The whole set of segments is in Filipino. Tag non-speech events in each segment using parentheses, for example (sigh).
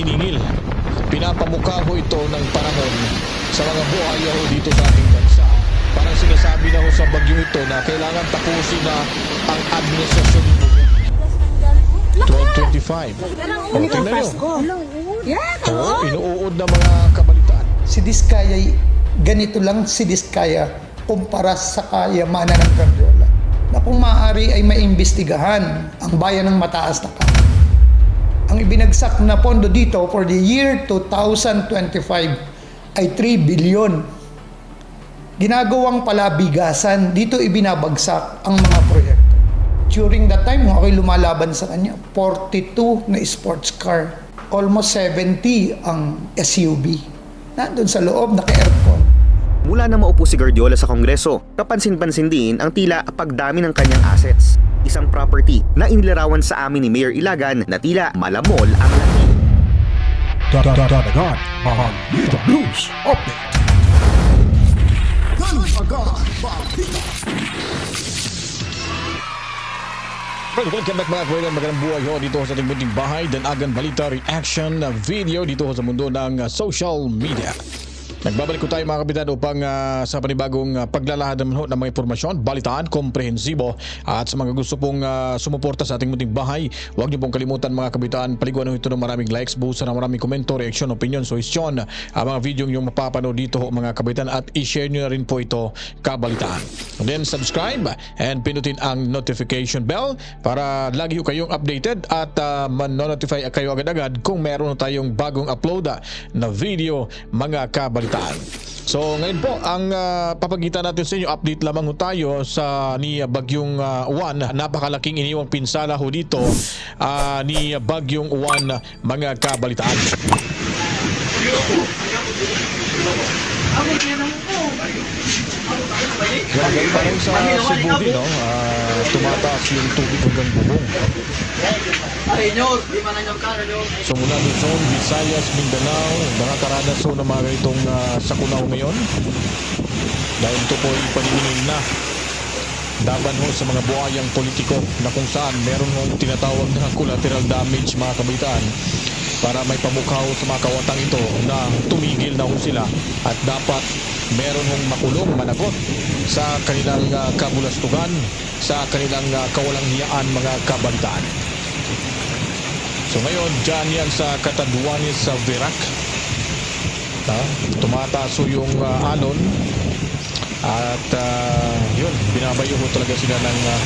naniningil. Pinapamukha ho ito ng panahon sa mga buhaya ho dito sa ating bansa. Parang sinasabi na ho sa bagyo ito na kailangan tapusin na ang administrasyon ni Bugong. 1225. O, tingnan nyo. Oo, inuud na mga kabalitaan. Si Diskaya, ganito lang si Diskaya kumpara sa kayamanan ng Guardiola. Na kung maaari ay maimbestigahan ang bayan ng mataas na kaya. Ang ibinagsak na pondo dito for the year 2025 ay 3 billion. Ginagawang palabigasan, dito ibinabagsak ang mga proyekto. During that time, ako'y lumalaban sa kanya, 42 na sports car. Almost 70 ang SUV. Nandun sa loob, naka-aircon. Mula na maupo si Guardiola sa Kongreso, kapansin-pansin din ang tila pagdami ng kanyang assets. Isang property na inilarawan sa amin ni Mayor Ilagan na tila malamol ang laki. Dadagan Balita News Update. Welcome back mga kuya, magandang buhay ho dito sa ating munting bahay dan agan balita reaction na video dito sa mundo ng social media. Nagbabalik ko tayo mga kapitan upang uh, sa panibagong uh, paglalahad naman ho ng mga impormasyon, balitaan, komprehensibo at sa mga gusto pong uh, sumuporta sa ating munting bahay, huwag niyo pong kalimutan mga kapitan, paliguan ho ito ng maraming likes, buhusan ng maraming komento, reaksyon, opinion, suhestyon, ang mga video yung mapapanood dito ho mga kapitan at i-share niyo na rin po ito kabalitaan. And then subscribe and pinutin ang notification bell para lagi ho kayong updated at uh, man-notify kayo agad-agad kung meron tayong bagong upload na video mga kabalitaan. So ngayon po, ang uh, papagitan natin sa inyo, update lamang ho tayo sa ni Bagyong uh, Juan. Napakalaking iniwang pinsala ho dito ah, ni Bagyong Juan mga kabalitaan. Grabe pa rin sa Cebu din, no? Ah, tumataas yung tubig hanggang bubong. So mula Luzon, Visayas, Mindanao, nakakaranas ho ng mga ganitong uh, sakunaw ngayon. Dahil ito po ay paniningil na Daban ho sa mga buhayang politiko na kung saan meron hong tinatawag na collateral damage mga kabitaan para may pamukha ho sa mga kawatang ito na tumigil na ho sila at dapat meron hong makulong managot sa kanilang uh, kabulastugan, sa kanilang uh, kawalang hiyaan mga kabalitaan. So ngayon, dyan yan sa Kataduanis sa Verac. Ha? Tumataas ho yung uh, alon at uh, yun, binabayo ho talaga sila ng uh,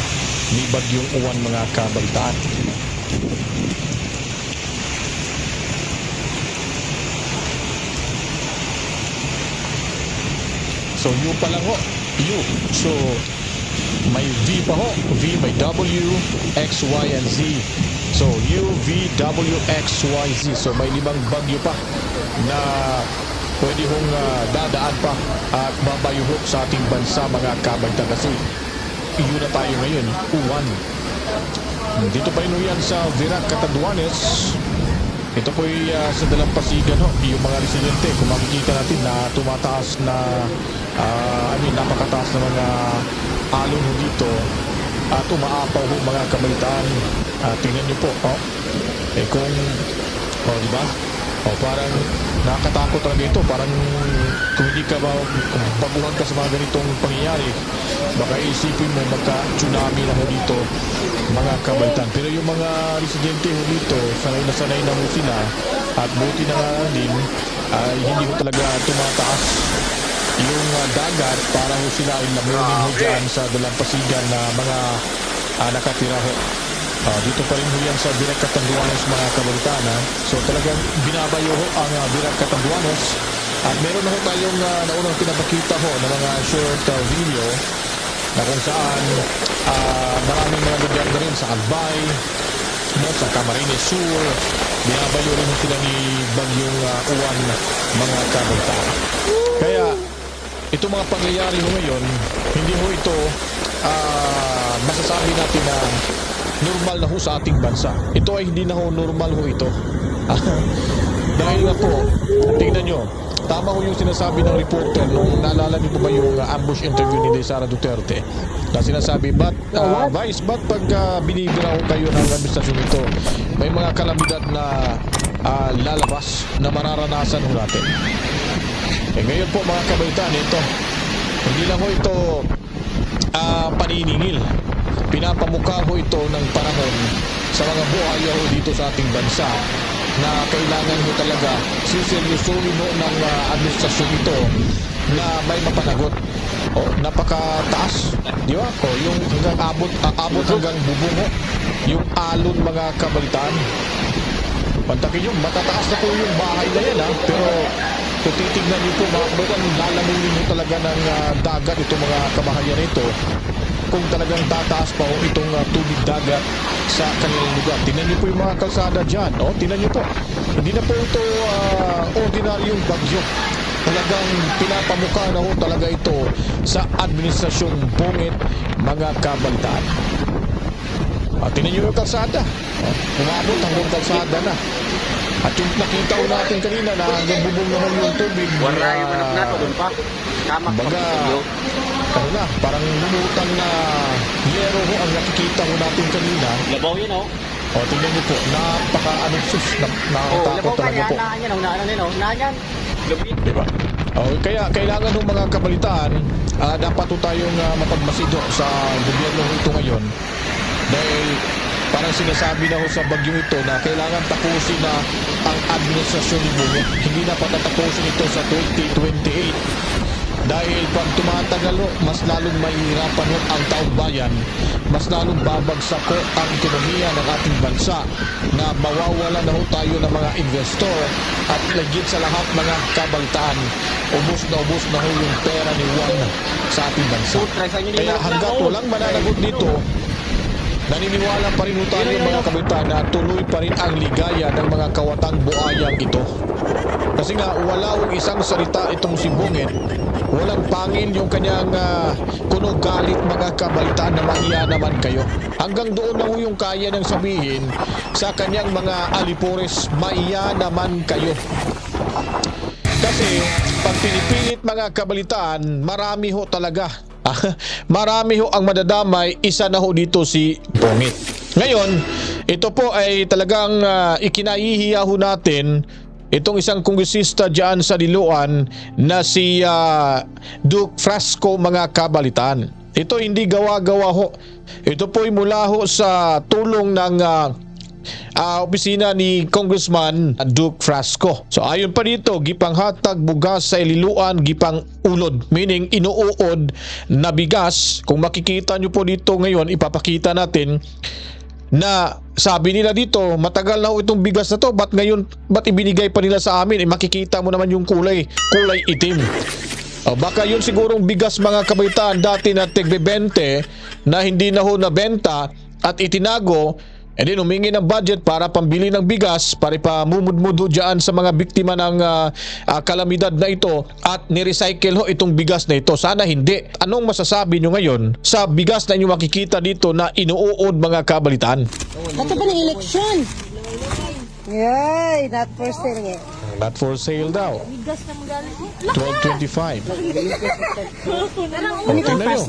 ni Bagyong Uwan mga kabalitaan. So U pa lang ho, U. So may V pa ho, V may W, X, Y, and Z. So U, V, W, X, Y, Z. So may limang bagyo pa na pwede hong ah, dadaan pa at babayuhok sa ating bansa mga kabalitan kasi yun na tayo ngayon, uwan. Dito pa rin ho yan sa Virac, Catanduanes. Ito po ay ah, sa dalampasigan ho, yung mga residente, kung makikita natin na tumataas na, ah, I mean, napakataas na mga alon dito at umaapaw ho mga kabalitaan. Ah, tingnan niyo po, oh. Eh kung, oh, di ba? O parang nakakatakot talaga ito. Parang kung hindi ka ba, kung baguhan ka sa mga ganitong pangyayari, baka isipin mo magka-tsunami na ho dito mga kabalitan. Pero yung mga residente ho dito, sanay na sanay na ho sila at buti na nga din ay hindi ho talaga tumataas yung uh, dagat para ho sila ay lamunin ho dyan sa dalampasigan na mga uh, nakatira ho. Ah, dito pa rin ho yan sa Birak Catanduanes mga kabalitana. So talagang binabayo ho ang uh, Birak Catanduanes. At meron na ho tayong uh, naunang pinapakita ho ng mga short uh, video na kung saan ah, maraming mga lugar na rin sa Albay, no, sa Camarines Sur, binabayo rin sila ni Bagyong uh, Uwan mga kabalitana. Kaya ito mga pangyayari ho ngayon, hindi ho ito ah, masasabi natin na normal na ho sa ating bansa. Ito ay hindi na ho normal ho ito. (laughs) Dahil nga po, tingnan nyo, tama ho yung sinasabi ng reporter nung naalala niyo po ba yung uh, ambush interview ni Sara Duterte na sinasabi, but uh, Vice, ba't pag uh, binibira ho kayo ng administrasyon ito, may mga kalamidad na ah, lalabas na mararanasan ho natin. Eh ngayon po mga kabaitan, ito, hindi lang ho ito ah, paniningil. Pinapamukha ho ito ng panahon sa mga buhaya ho dito sa ating bansa na kailangan ho talaga siseryosohin ho ng ah, administrasyon ito na may mapanagot. O, napakataas. Di ba? O, yung hanggang abot, aabot hanggang bubong ho. Yung alon mga kabalitaan. Pantakin nyo, matataas na po yung bahay na yan ha. Pero kung titignan nyo po mga kabalitaan, lalamunin nyo talaga ng ah, dagat itong mga kabahayan ito kung talagang tataas pa ho itong ah, tubig dagat sa kanilang lugar. Tingnan niyo po yung mga kalsada dyan. O, tingnan niyo po. Hindi na po ito ah, ordinaryong bagyo. Talagang pinapamukha na ho talaga ito sa administrasyong bungit mga kabalitaan. At tingnan niyo yung kalsada. O, umabot hanggang kalsada na. At yung nakita ko natin kanina na hanggang bubong na ho yung tubig. Wala yung anak nato doon pa. Tama pa sa ano na, parang lumutang na yero ho ang nakikita ho natin kanina. Labaw yun oh. O, tingnan niyo po, napaka ano sus, na, Oh, nakakatakot labaw ka talaga po. Naan yan oh. Naan yan oh. Naan yan. Lubid. Diba? O, kaya kailangan ng mga kabalitaan, ah, dapat ho tayong ah, mapagmasido sa gobyerno ito ngayon. Dahil parang sinasabi na ho sa bagyong ito na kailangan tapusin na ang administrasyon ni Bungo. Hindi na patatapusin ito sa 2028. Dahil pag tumatagal ho, mas lalong mahihirapan ho ang taong bayan, mas lalong babagsak ho ang ekonomiya ng ating bansa na mawawala na ho tayo ng mga investor at legit sa lahat mga kabalitaan. Ubus na ubus na ho yung pera ni Juan sa ating bansa. Kaya hanggat walang mananagot dito, naniniwala pa rin tayo mga kabitan na tuloy pa rin ang ligaya ng mga kawatang buayang ito. Kasi nga wala hong isang salita itong si Bungit. Walang pangil yung kanyang uh, kuno galit mga kabalitaan na mahiya naman kayo. Hanggang doon ho yung kaya nang sabihin sa kanyang mga alipores, maiya naman kayo. Kasi pag pinipilit mga kabalitaan, marami ho talaga. (laughs) marami ho ang madadamay, isa na ho dito si Bungit. Ngayon, ito po ay talagang uh, ikinahihiya ho natin itong isang kongresista dyan sa Diluan na si ah, Duke Frasco mga kabalitaan. Ito hindi gawa-gawa ho. Ito po ay mula ho sa tulong ng ah, ah, opisina ni Congressman Duke Frasco. So ayon pa dito, gipang hatag bugas sa ililuan, gipang ulod. Meaning inuuod na bigas. Kung makikita nyo po dito ngayon, ipapakita natin na sabi nila dito, matagal na itong bigas na to, ba't ngayon, ba't ibinigay pa nila sa amin? Eh, makikita mo naman yung kulay, kulay itim. O, baka yun sigurong bigas mga kabaitaan dati na 20 na hindi na ho nabenta at itinago and then humingi ng budget para pambili ng bigas para ipamumudmud ho dyan sa mga biktima ng ah, ah, kalamidad na ito at nirecycle ho itong bigas na ito. Sana hindi. Anong masasabi nyo ngayon sa bigas na inyo makikita dito na inuuod mga kabalitaan? Ato ba ng eleksyon? Yay, not for sale eh. Not for sale daw. 12.25. Ano tingnan nyo.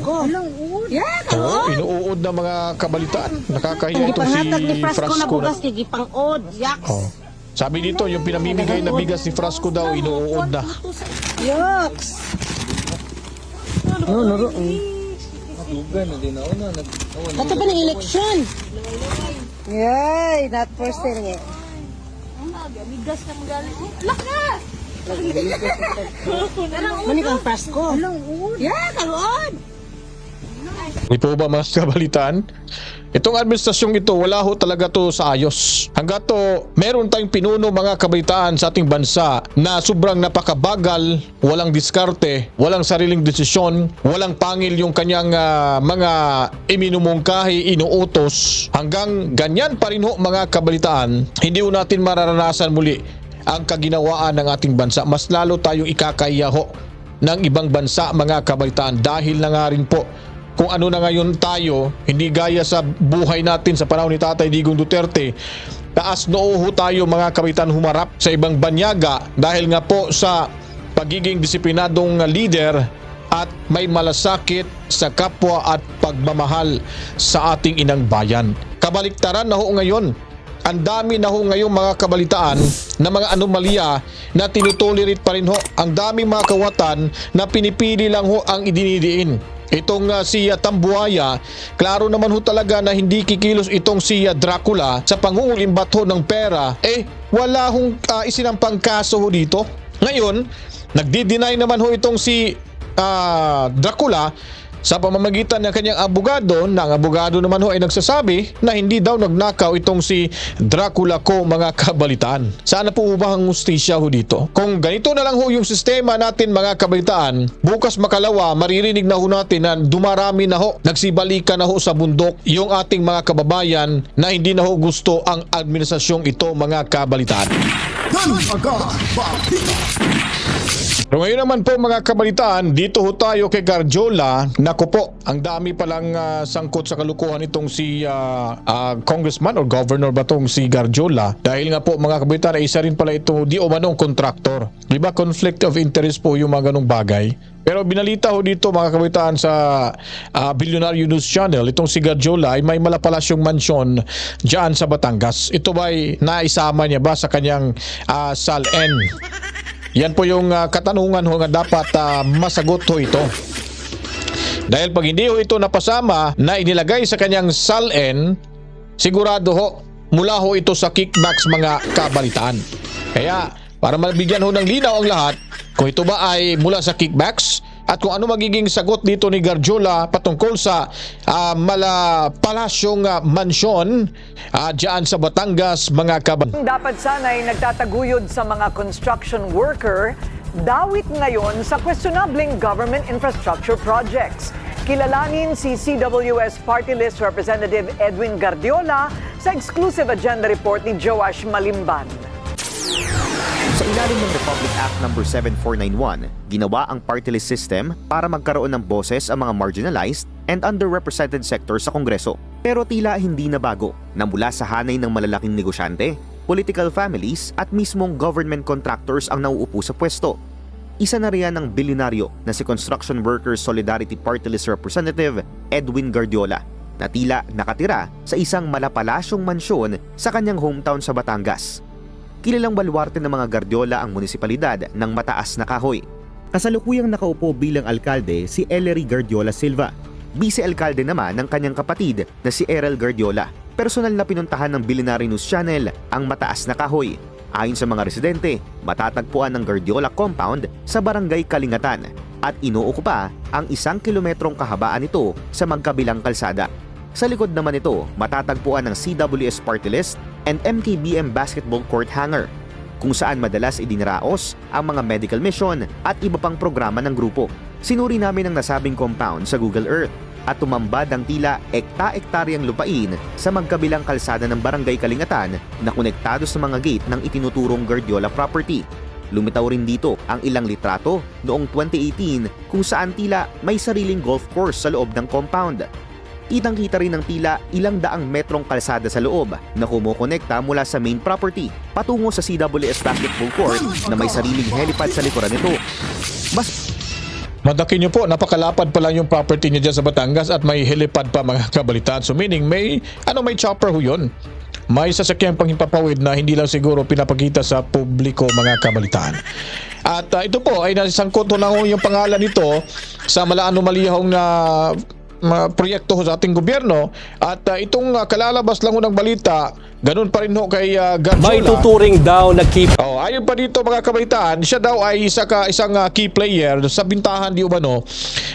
Yeah, Oo, inuuod na mga kabalitaan. Nakakahiya itong si gipanghatag ni Frasco na Frasco na. bugas kay gipang-od. Yaks. Oh. Sabi dito, yung pinamimigay na bigas ni Frasco daw, inuuod na. Yaks. No, no, no. Ato ba ng eleksyon? Yay, not for sale eh. Mani kang Frasco? Yeah, kang-od. Hindi po ba mga kabalitaan? Itong administrasyong ito, wala ho talaga to sa ayos. Hanggat to, meron tayong pinuno mga kabalitaan sa ating bansa na sobrang napakabagal, walang diskarte, walang sariling desisyon, walang pangil yung kanyang ah, mga iminumungkahi, inuutos. Hanggang ganyan pa rin ho mga kabalitaan, hindi ho natin mararanasan muli ang kaginawaan ng ating bansa. Mas lalo tayong ikakaya ho ng ibang bansa mga kabalitaan dahil na nga rin po kung ano na ngayon tayo, hindi gaya sa buhay natin sa panahon ni Tatay Digong Duterte, taas noo ho tayo mga kabitan humarap sa ibang banyaga dahil nga po sa pagiging disiplinadong leader at may malasakit sa kapwa at pagmamahal sa ating inang bayan. Kabaliktaran na ho ngayon ang dami na ho ngayong mga kabalitaan na mga anomalya na tinutolerate pa rin ho. Ang daming mga kawatan na pinipili lang ho ang idinidiin. Itong uh, si uh, Tambuaya, klaro naman ho talaga na hindi kikilos itong si uh, Dracula sa pangungulimbat ho ng pera. Eh, wala hong uh, isinampang kaso ho dito. Ngayon, nagdi-deny naman ho itong si ah, Dracula sa pamamagitan ng kanyang abogado, na ang abogado naman ho ay nagsasabi na hindi daw nagnakaw itong si Dracula ko mga kabalitaan. Sana po ba ang justisya ho dito? Kung ganito na lang ho yung sistema natin mga kabalitaan, bukas makalawa maririnig na ho natin na dumarami na ho, nagsibalikan na ho sa bundok yung ating mga kababayan na hindi na ho gusto ang administrasyong ito mga kabalitaan. Balita. So ngayon naman po mga kabalitaan, dito ho tayo kay Garjola. Naku po, ang dami palang ah, sangkot sa kalukuhan itong si ah, ah, congressman or governor ba itong si Garjola. Dahil nga po mga kabalitaan, isa rin pala ito di o manong kontraktor. Di ba conflict of interest po yung mga ganong bagay? Pero binalita ho dito mga kabalitaan sa ah, Billionaire News Channel, itong si Garjola ay may malapalasyong mansyon dyan sa Batangas. Ito ba ay naisama niya ba sa kanyang ah, SALN? Yan po yung ah, katanungan ho nga dapat ah, masagot ho ito. Dahil pag hindi ho ito napasama na inilagay sa kanyang SALN, sigurado ho mula ho ito sa kickbacks mga kabalitaan. Kaya para mabigyan ho ng linaw ang lahat kung ito ba ay mula sa kickbacks at kung ano magiging sagot dito ni Garjola patungkol sa ah, mala ah, mansyon ah, dyan sa Batangas mga kabalitaan. Dapat sana'y nagtataguyod sa mga construction worker, dawit ngayon sa questionableng government infrastructure projects. Kilalanin si CWS Party List Representative Edwin Gardiola sa exclusive agenda report ni Joash Malimban. Sa ilalim ng Republic Act No. 7491, ginawa ang party list system para magkaroon ng boses ang mga marginalized and underrepresented sector sa Kongreso. Pero tila hindi na bago na mula sa hanay ng malalaking negosyante, political families at mismong government contractors ang nauupo sa pwesto. Isa na riyan ang bilyonaryo na si Construction Workers Solidarity Party List Representative Edwin Guardiola na tila nakatira sa isang malapalasyong mansyon sa kanyang hometown sa Batangas kilalang baluarte ng mga Guardiola ang munisipalidad ng mataas na kahoy. Kasalukuyang nakaupo bilang alkalde si Ellery Guardiola Silva. Vice-alkalde naman ng kanyang kapatid na si Errol Guardiola. Personal na pinuntahan ng Billionaire News Channel ang mataas na kahoy. Ayon sa mga residente, matatagpuan ng Guardiola compound sa barangay Kalingatan at inuukupa ang isang kilometrong kahabaan nito sa magkabilang kalsada. Sa likod naman ito, matatagpuan ang CWS Party List and MKBM Basketball Court Hangar, kung saan madalas idinaraos ang mga medical mission at iba pang programa ng grupo. Sinuri namin ang nasabing compound sa Google Earth at tumambad ang tila ekta-ektaryang lupain sa magkabilang kalsada ng Barangay Kalingatan na konektado sa mga gate ng itinuturong Guardiola property. Lumitaw rin dito ang ilang litrato noong 2018 kung saan tila may sariling golf course sa loob ng compound. Kitang-kita rin ng tila ilang daang metrong kalsada sa loob na kumukonekta mula sa main property patungo sa CWS Basketball Court na may sariling helipad sa likuran nito. Mas Madakin nyo po, napakalapad pa lang yung property niya dyan sa Batangas at may helipad pa mga kabalitaan. So meaning may, ano may chopper ho yun. May sasakyan pang na hindi lang siguro pinapakita sa publiko mga kabalitaan. At ah, ito po ay nasangkot na ho yung pangalan nito sa malaanomalihong na mga proyekto sa ating gobyerno. At ah, itong ah, kalalabas lang ng balita ganun pa rin ho kay uh, May tuturing daw na keep Oh, ayon pa dito mga kabaitaan, siya daw ay isa ka isang uh, key player sa bintahan di umano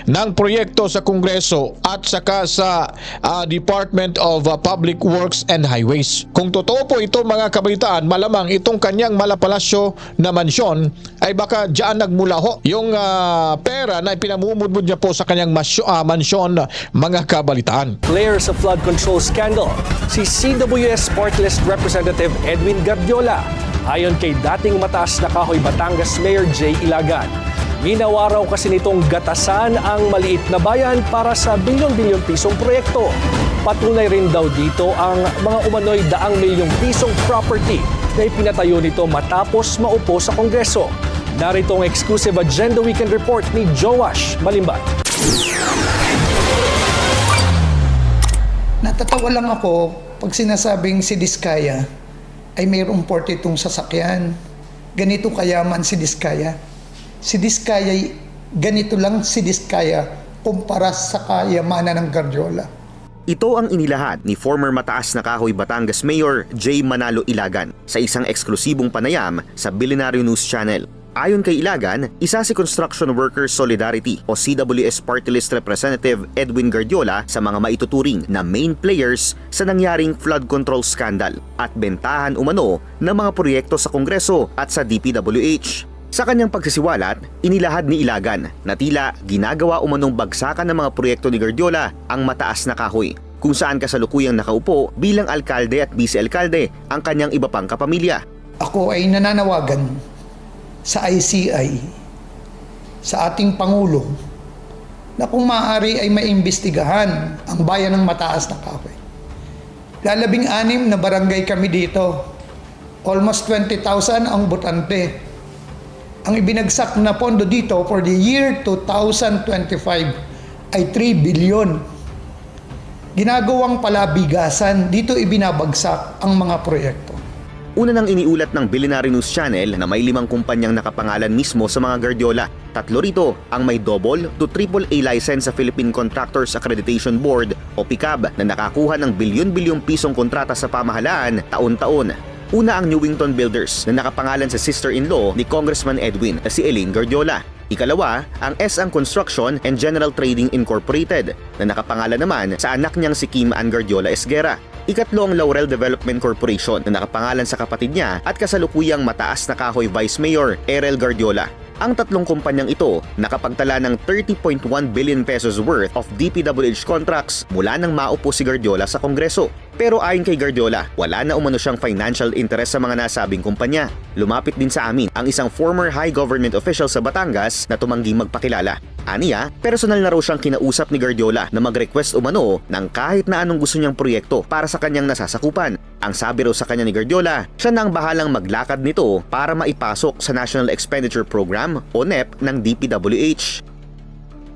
ng proyekto sa Kongreso at saka sa uh, Department of uh, Public Works and Highways. Kung totoo po ito mga kabaitaan, malamang itong kanyang malapalasyo na mansyon ay baka diyan nagmula ho yung uh, pera na ipinamumudmud niya po sa kanyang masyo, uh, mansyon mga kabalitaan. player sa flood control scandal, si CWS Sportlist Representative Edwin Gardiola. Ayon kay dating mataas na kahoy Batangas Mayor J. Ilagan. Ginawa raw kasi nitong gatasan ang maliit na bayan para sa bilyon-bilyon pisong proyekto. Patunay rin daw dito ang mga umano'y daang milyong pisong property na ipinatayo nito matapos maupo sa Kongreso. Narito ang exclusive Agenda Weekend Report ni Joash Malimban. Natatawa lang ako pag sinasabing si Diskaya ay mayroong 42 sasakyan, ganito kayaman si Diskaya. Si Diskaya, ganito lang si Diskaya kumpara sa kayamanan ng Guardiola. Ito ang inilahad ni former mataas na kahoy Batangas Mayor J. Manalo Ilagan sa isang eksklusibong panayam sa Billionaire News Channel. Ayon kay Ilagan, isa si Construction Workers Solidarity o CWS Party List Representative Edwin Guardiola sa mga maituturing na main players sa nangyaring flood control scandal at bentahan umano ng mga proyekto sa Kongreso at sa DPWH. Sa kanyang pagsisiwalat, inilahad ni Ilagan na tila ginagawa umanong bagsakan ng mga proyekto ni Guardiola ang mataas na kahoy kung saan kasalukuyang nakaupo bilang alkalde at vice-alkalde ang kanyang iba pang kapamilya. Ako ay nananawagan sa ICI, sa ating Pangulo, na kung maaari ay maimbestigahan ang bayan ng mataas na kahoy. Lalabing anim na barangay kami dito. Almost 20,000 ang butante. Ang ibinagsak na pondo dito for the year 2025 ay 3 billion. Ginagawang palabigasan, dito ibinabagsak ang mga proyekto. Una nang iniulat ng Billionaire News Channel na may limang kumpanyang nakapangalan mismo sa mga Guardiola. Tatlo rito ang may double to triple A license sa Philippine Contractors Accreditation Board o PICAB na nakakuha ng bilyon-bilyong pisong kontrata sa pamahalaan taon-taon. Una ang Newington Builders na nakapangalan sa sister-in-law ni Congressman Edwin na si Elaine Guardiola. Ikalawa, ang S.Ang Construction and General Trading Incorporated na nakapangalan naman sa anak niyang si Kim Ann Guardiola Esguera. Ikatlo ang Laurel Development Corporation na nakapangalan sa kapatid niya at kasalukuyang mataas na kahoy Vice Mayor Erel Guardiola. Ang tatlong kumpanyang ito nakapagtala ng 30.1 billion pesos worth of DPWH contracts mula nang maupo si Guardiola sa Kongreso. Pero ayon kay Guardiola, wala na umano siyang financial interest sa mga nasabing kumpanya. Lumapit din sa amin ang isang former high government official sa Batangas na tumangging magpakilala. Aniya, personal na raw siyang kinausap ni Guardiola na mag-request umano ng kahit na anong gusto niyang proyekto para sa kanyang nasasakupan. Ang sabi raw sa kanya ni Guardiola, siya na ang bahalang maglakad nito para maipasok sa National Expenditure Program o NEP ng DPWH.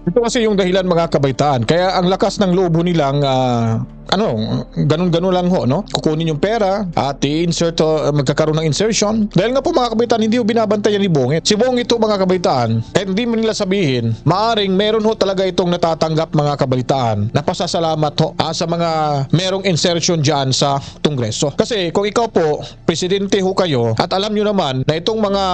Ito kasi yung dahilan mga kabaitaan. Kaya ang lakas ng loob nilang ah, ano, ganun-ganun lang ho, no? Kukunin yung pera at i-insert, uh, magkakaroon ng insertion. Dahil nga po mga kabaitaan, hindi ho binabantayan ni Bongit. Si Bongit ho mga kabaitaan, kahit hindi mo nila sabihin, maaring meron ho talaga itong natatanggap mga kabaitaan na pasasalamat ho ah, sa mga merong insertion dyan sa Kongreso. Kasi kung ikaw po, presidente ho kayo, at alam nyo naman na itong mga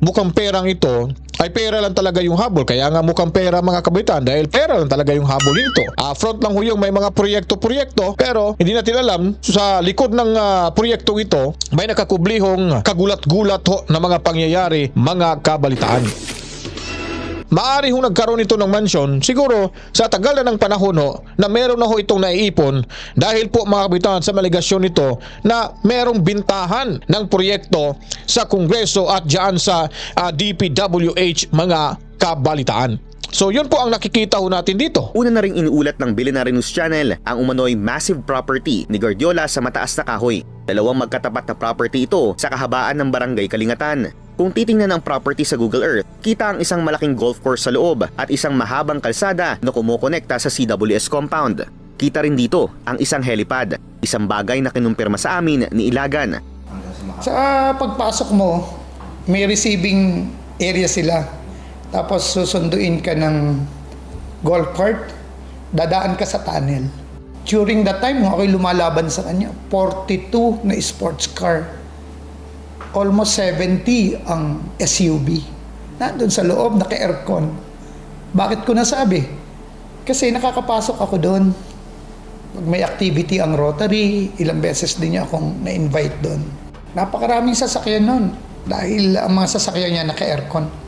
mukhang perang ito, ay pera lang talaga yung habol. Kaya nga mukhang pera mga kabaitan dahil pera lang talaga yung habol nito. Ah, front lang ho yung may mga proyekto-proyekto pero hindi natin alam sa likod ng ah, proyekto ito may nakakublihong kagulat-gulat na mga pangyayari, mga kabalitaan. Maari ho nagkaroon ito ng mansyon siguro sa tagal na ng panahon ho na meron na ho itong naiipon dahil po mga kabitan sa maligasyon nito na merong bintahan ng proyekto sa Kongreso at dyan sa ah, DPWH mga kabalitaan. So yun po ang nakikita ho natin dito. Una na ring inuulat ng Billionaire News Channel ang umano'y massive property ni Guardiola sa mataas na kahoy. Dalawang magkatapat na property ito sa kahabaan ng barangay Kalingatan. Kung titingnan ang property sa Google Earth, kita ang isang malaking golf course sa loob at isang mahabang kalsada na kumukonekta sa CWS compound. Kita rin dito ang isang helipad, isang bagay na kinumpirma sa amin ni Ilagan. Sa pagpasok mo, may receiving area sila. Tapos susunduin ka ng golf cart, dadaan ka sa tunnel. During that time, nung ako'y lumalaban sa kanya, 42 na sports car. Almost 70 ang SUV. Nandun sa loob, naka-aircon. Bakit ko nasabi? Kasi nakakapasok ako doon. Pag may activity ang Rotary, ilang beses din niya akong na-invite doon. Napakaraming sasakyan noon dahil ang mga sasakyan niya naka-aircon.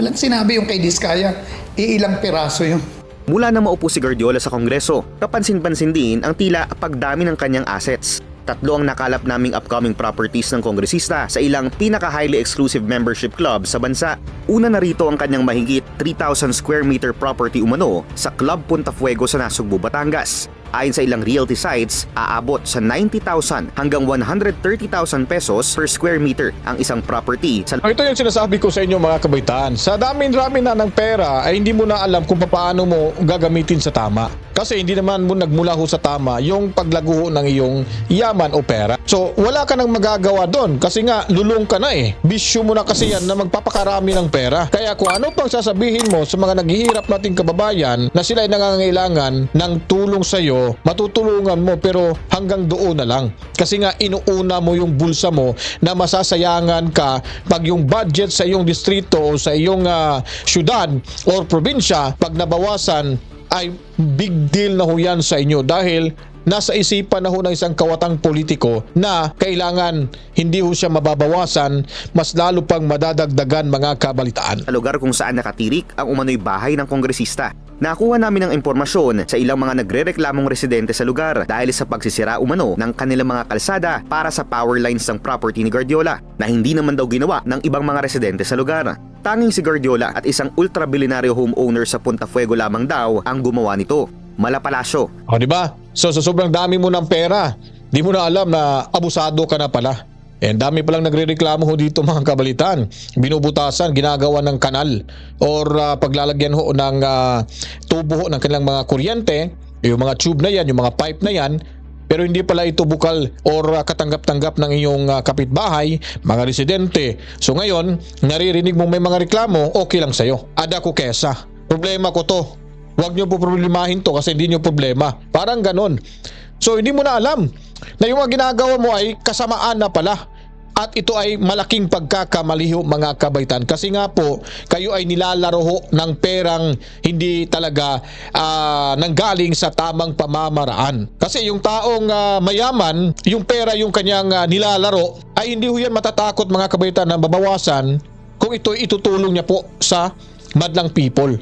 Walang sinabi yung kay Diskaya, iilang piraso yun. Mula na maupo si Guardiola sa Kongreso, kapansin-pansin din ang tila pagdami ng kanyang assets. Tatlo ang nakalap naming upcoming properties ng kongresista sa ilang pinaka-highly exclusive membership club sa bansa. Una na rito ang kanyang mahigit 3,000 square meter property umano sa Club Punta Fuego sa Nasugbu, Batangas. Ayon sa ilang realty sites, aabot sa 90,000 hanggang 130,000 pesos per square meter ang isang property sa Ito yung sinasabi ko sa inyo mga kabaitaan. Sa dami-rami na ng pera ay hindi mo na alam kung paano mo gagamitin sa tama. Kasi hindi naman mo nagmula ho sa tama yung paglago ng iyong yaman o pera. So wala ka nang magagawa doon kasi nga lulong ka na eh. Bisyo mo na kasi yan na magpapakarami ng pera. Kaya kung ano pang sasabihin mo sa mga naghihirap nating kababayan na sila ay nangangailangan ng tulong sa iyo, matutulungan mo pero hanggang doon na lang. Kasi nga inuuna mo yung bulsa mo na masasayangan ka pag yung budget sa iyong distrito o sa iyong ah, syudad or probinsya pag nabawasan ay big deal na ho yan sa inyo dahil nasa isipan na ho ng isang kawatang politiko na kailangan hindi ho siya mababawasan mas lalo pang madadagdagan mga kabalitaan. sa lugar kung saan nakatirik ang umano'y bahay ng kongresista. Nakuha namin ang impormasyon sa ilang mga nagrereklamong residente sa lugar dahil sa pagsisira umano ng kanilang mga kalsada para sa power lines ng property ni Guardiola na hindi naman daw ginawa ng ibang mga residente sa lugar. Tanging si Guardiola at isang ultra-bilyonaryo homeowner sa Punta Fuego lamang daw ang gumawa nito. Malapalasyo. O di ba? So sa sobrang dami mo ng pera, di mo na alam na abusado ka na pala. Eh, ang dami palang nagrereklamo ho dito mga kabalitan. Binubutasan, ginagawa ng kanal or ah, paglalagyan ho ng ah, tubo ho ng kanilang mga kuryente, yung mga tube na yan, yung mga pipe na yan, pero hindi pala ito bukal or ah, katanggap-tanggap ng iyong ah, kapitbahay, mga residente. So ngayon, naririnig mo may mga reklamo, okay lang sa'yo. Ada ko kesa. Problema ko to. Huwag niyo po problemahin to kasi hindi niyo problema. Parang ganon. So hindi mo na alam na yung mga ginagawa mo ay kasamaan na pala. At ito ay malaking pagkakamaliho mga kabaitan. Kasi nga po, kayo ay nilalaro ng perang hindi talaga ah, nanggaling sa tamang pamamaraan. Kasi yung taong ah, mayaman, yung pera yung kanyang ah, nilalaro, ay hindi ho yan matatakot mga kabaitan na mabawasan kung ito itutulong niya po sa madlang people.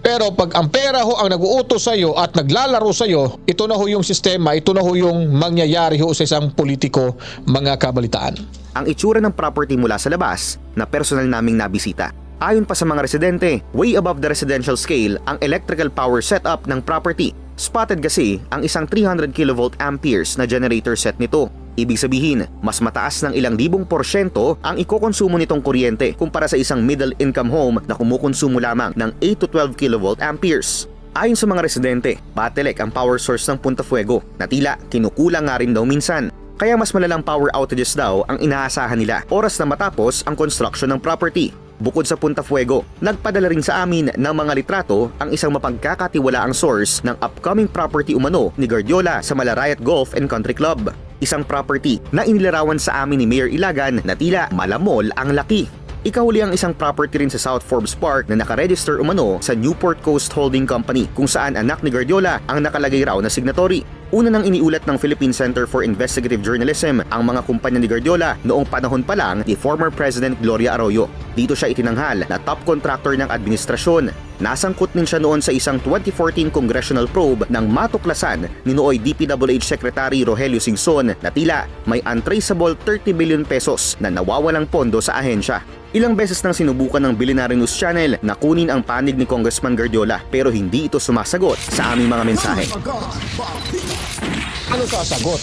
Pero pag ang pera ho ang nag-uutos sa iyo at naglalaro sa iyo, ito na ho yung sistema, ito na ho yung mangyayari ho sa isang politiko, mga kabalitaan. ang itsura ng property mula sa labas na personal naming nabisita. Ayon pa sa mga residente, way above the residential scale ang electrical power setup ng property. Spotted kasi ang isang 300 kV amperes na generator set nito. Ibig sabihin, mas mataas ng ilang libong porsyento ang ikokonsumo nitong kuryente kumpara sa isang middle income home na kumukonsumo lamang ng 8 to 12 kV amperes. Ayon sa mga residente, bottleneck ang power source ng Punta Fuego na tila kinukulang nga rin daw minsan. Kaya mas malalang power outages daw ang inaasahan nila oras na matapos ang construction ng property. Bukod sa Punta Fuego, nagpadala rin sa amin ng mga litrato ang isang mapagkakatiwalaang source ng upcoming property umano ni Guardiola sa Malarayat Golf and Country Club. Isang property na inilarawan sa amin ni Mayor Ilagan na tila malamol ang laki. Ikahuli ang isang property rin sa South Forbes Park na nakaregister umano sa Newport Coast Holding Company kung saan anak ni Guardiola ang nakalagay raw na signatory. Una nang iniulat ng Philippine Center for Investigative Journalism ang mga kumpanya ni Guardiola noong panahon pa lang ni former President Gloria Arroyo. Dito siya itinanghal na top contractor ng administrasyon. Nasangkot din siya noon sa isang 2014 congressional probe ng matuklasan ni nooy DPWH Secretary Rogelio Singson na tila may untraceable 30 billion pesos na nawawalang pondo sa ahensya. Ilang beses nang sinubukan ng Billionaire News Channel na kunin ang panig ni Congressman Guardiola pero hindi ito sumasagot sa aming mga mensahe. Agad, Ano sasagot?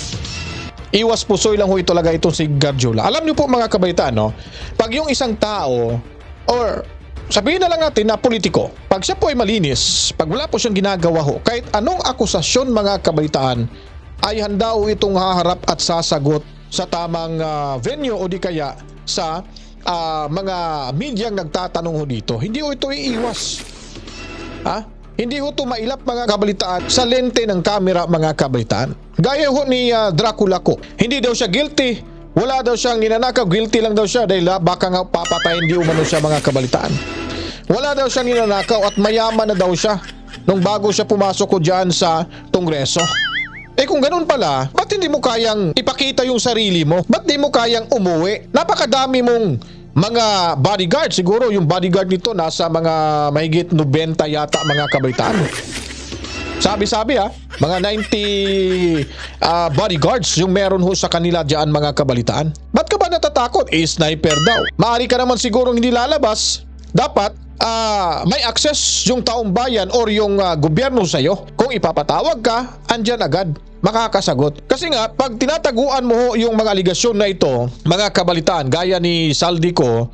Iwas pusoy lang ho ito talaga itong si Guardiola. Alam niyo po mga kabaitaan, no? Pag yung isang tao, or sabihin na lang natin na politiko, pag siya po ay malinis, pag wala po siyang ginagawa ho, kahit anong akusasyon mga kabaitaan, ay handa ho itong haharap at sasagot sa tamang ah, venue o di kaya sa ah, mga medyang nagtatanong ho dito. Hindi ho ito iiwas. Ha? Hindi ho ito mailap mga kabalitaan sa lente ng kamera mga kabalitaan. Gaya ho ni ah, Dracula ko. Hindi daw siya guilty. Wala daw siyang ninanakaw. Guilty lang daw siya dahil ah, baka nga papatayin di umano siya mga kabalitaan. Wala daw siyang ninanakaw at mayaman na daw siya nung bago siya pumasok ko dyan sa Kongreso. Eh kung ganun pala, ba't hindi mo kayang ipakita yung sarili mo? Ba't di mo kayang umuwi? Napakadami mong mga bodyguard. Siguro yung bodyguard nito nasa mga mahigit 90 yata mga kabaitaan. Sabi-sabi ha, mga 90 ah, bodyguards yung meron ho sa kanila diyan mga kabalitaan. Ba't ka ba natatakot? Eh, sniper daw. Maari ka naman siguro hindi lalabas. Dapat ah, may access yung taong bayan or yung ah, gobyerno sa iyo. Kung ipapatawag ka, andyan agad makakasagot. Kasi nga, pag tinataguan mo yung mga aligasyon na ito, mga kabalitaan, gaya ni Saldico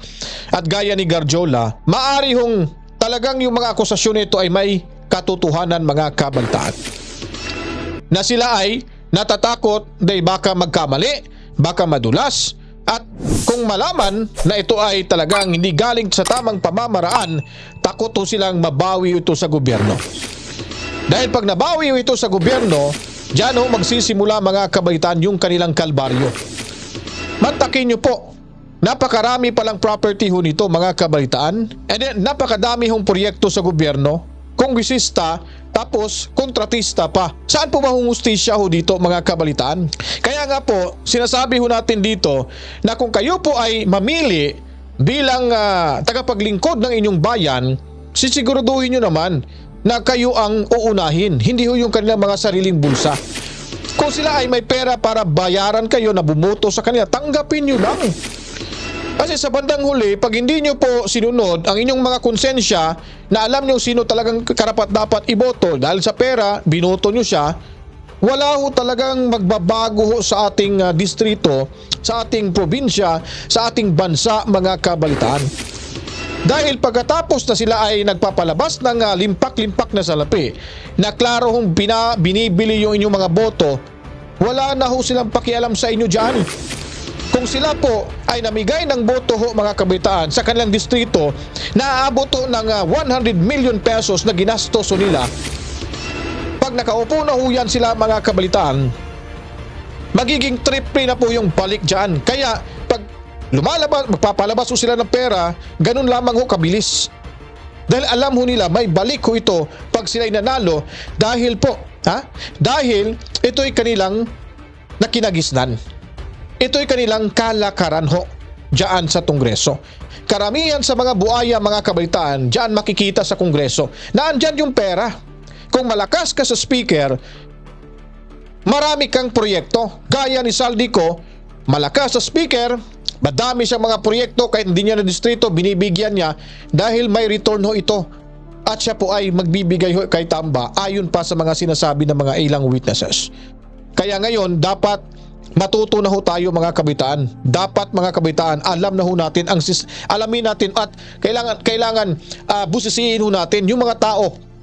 at gaya ni Garjola, maari hong talagang yung mga akusasyon nito ay may katotohanan mga kabalitaan. na sila ay natatakot dahil baka magkamali, baka madulas, at kung malaman na ito ay talagang hindi galing sa tamang pamamaraan, takot ho silang mabawi ito sa gobyerno. Dahil pag nabawi ito sa gobyerno, diyan ho magsisimula mga kabaitan yung kanilang kalbaryo. Mantakin nyo po, napakarami palang property ho nito mga kabaitaan. And then, napakadami hong proyekto sa gobyerno, kongresista, tapos kontratista pa. Saan po ba hong hustisya ho dito mga kabalitaan? Kaya nga po, sinasabi ho natin dito na kung kayo po ay mamili bilang ah, tagapaglingkod ng inyong bayan, sisiguraduhin nyo naman na kayo ang uunahin, hindi ho yung kanilang mga sariling bulsa. Kung sila ay may pera para bayaran kayo na bumoto sa kanila, tanggapin nyo lang. Kasi sa bandang huli, pag hindi nyo po sinunod ang inyong mga konsensya na alam nyo sino talagang karapat dapat iboto dahil sa pera, binoto nyo siya, wala ho talagang magbabago ho sa ating ah, distrito, sa ating probinsya, sa ating bansa mga kabalitaan. Dahil pagkatapos na sila ay nagpapalabas ng ah, limpak-limpak na salapi, na klaro hong bina, binibili yung inyong mga boto, wala na ho silang pakialam sa inyo dyan. Kung sila po ay namigay ng boto ho mga kabitaan sa kanilang distrito na aabot ho ng ah, 100 million pesos na ginastos ho nila, pag nakaupo na ho yan sila mga kabalitaan, magiging triple na po yung balik dyan. Kaya pag lumalabas, magpapalabas ho sila ng pera, ganun lamang ho kabilis. Dahil alam ho nila may balik ho ito pag sila'y nanalo dahil po, ha? Dahil ito'y kanilang nakinagisnan. Ito'y kanilang kalakaran ho diyan sa Kongreso. Karamihan sa mga buaya, mga kabalitaan, diyan makikita sa Kongreso na andyan yung pera. Kung malakas ka sa speaker, marami kang proyekto. Gaya ni Saldico, malakas sa speaker, madami siyang mga proyekto kahit hindi niya na distrito, binibigyan niya dahil may return ho ito. At siya po ay magbibigay kay Tamba ayon pa sa mga sinasabi ng mga ilang witnesses. Kaya ngayon, dapat matuto na ho tayo mga kabitaan. Dapat mga kabitaan, alam na ho natin ang sis- alamin natin at kailangan kailangan uh, busisiin ho natin yung mga tao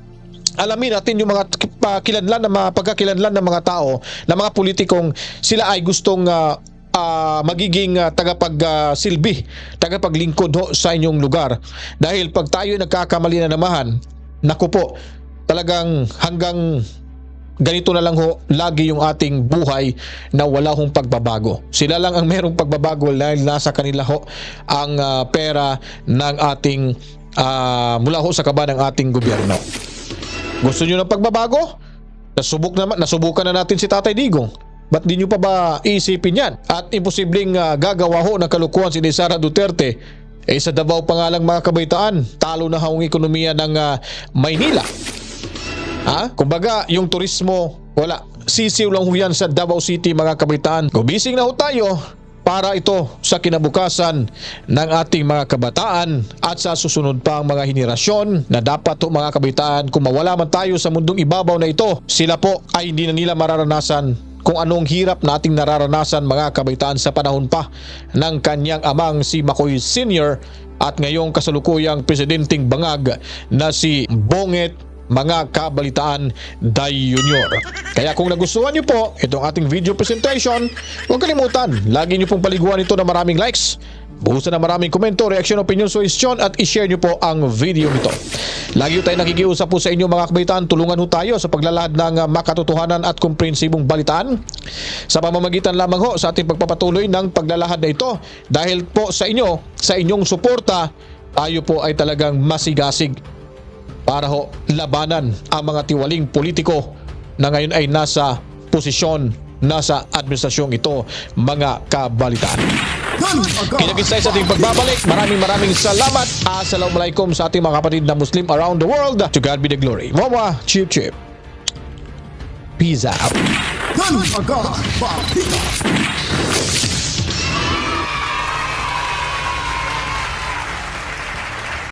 alamin natin yung mga uh, kilanlan ng mga pagkakilanlan ng mga tao, ng mga politikong sila ay gustong ah, ah, magiging ah, tagapagsilbi, tagapaglingkod ho sa inyong lugar. Dahil pag tayo nagkakamali na namahan, naku po, talagang hanggang ganito na lang ho lagi yung ating buhay na wala hong pagbabago. Sila lang ang merong pagbabago dahil nasa kanila ho ang ah, pera ng ating ah, mula ho sa kaba ng ating gobyerno. Gusto nyo ng pagbabago? Nasubok naman, nasubukan na natin si Tatay Digong. Ba't di nyo pa ba iisipin yan? At imposibleng ah, gagawa ho ng kalukuhan si Sara Duterte eh sa Davao pa nga lang mga kabaitaan, talo na ang ekonomiya ng ah, Maynila. Ha? Kumbaga, yung turismo, wala. Sisiw lang ho yan sa Davao City mga kabaitaan. Gumising na ho tayo para ito sa kinabukasan ng ating mga kabataan at sa susunod pang mga henerasyon na dapat ho mga kabataan kung mawala man tayo sa mundong ibabaw na ito, sila po ay hindi na nila mararanasan kung anong hirap nating nararanasan mga kabaitaan sa panahon pa ng kanyang amang si Makoy Sr. at ngayong kasalukuyang presidenteng bangag na si Bonget mga kabalitaan Day Junior. Kaya kung nagustuhan niyo po itong ating video presentation, huwag kalimutan, lagi niyo pong paliguan ito ng maraming likes, buhusan ng maraming komento, reaksyon, opinion, suggestion at i-share niyo po ang video nito. Lagi tayo nakikiusap po sa inyo mga kabalitaan, tulungan ho tayo sa paglalahad ng makatotohanan at komprehensibong balitaan sa pamamagitan lamang ho sa ating pagpapatuloy ng paglalahad na ito dahil po sa inyo, sa inyong suporta, tayo po ay talagang masigasig para ho labanan ang mga tiwaling politiko na ngayon ay nasa posisyon nasa administrasyong ito mga kabalitaan. Kinagistay sa ating pagbabalik. Maraming maraming salamat. Assalamualaikum sa ating mga kapatid na Muslim around the world. To God be the glory. Wawa, chip chip. Peace out.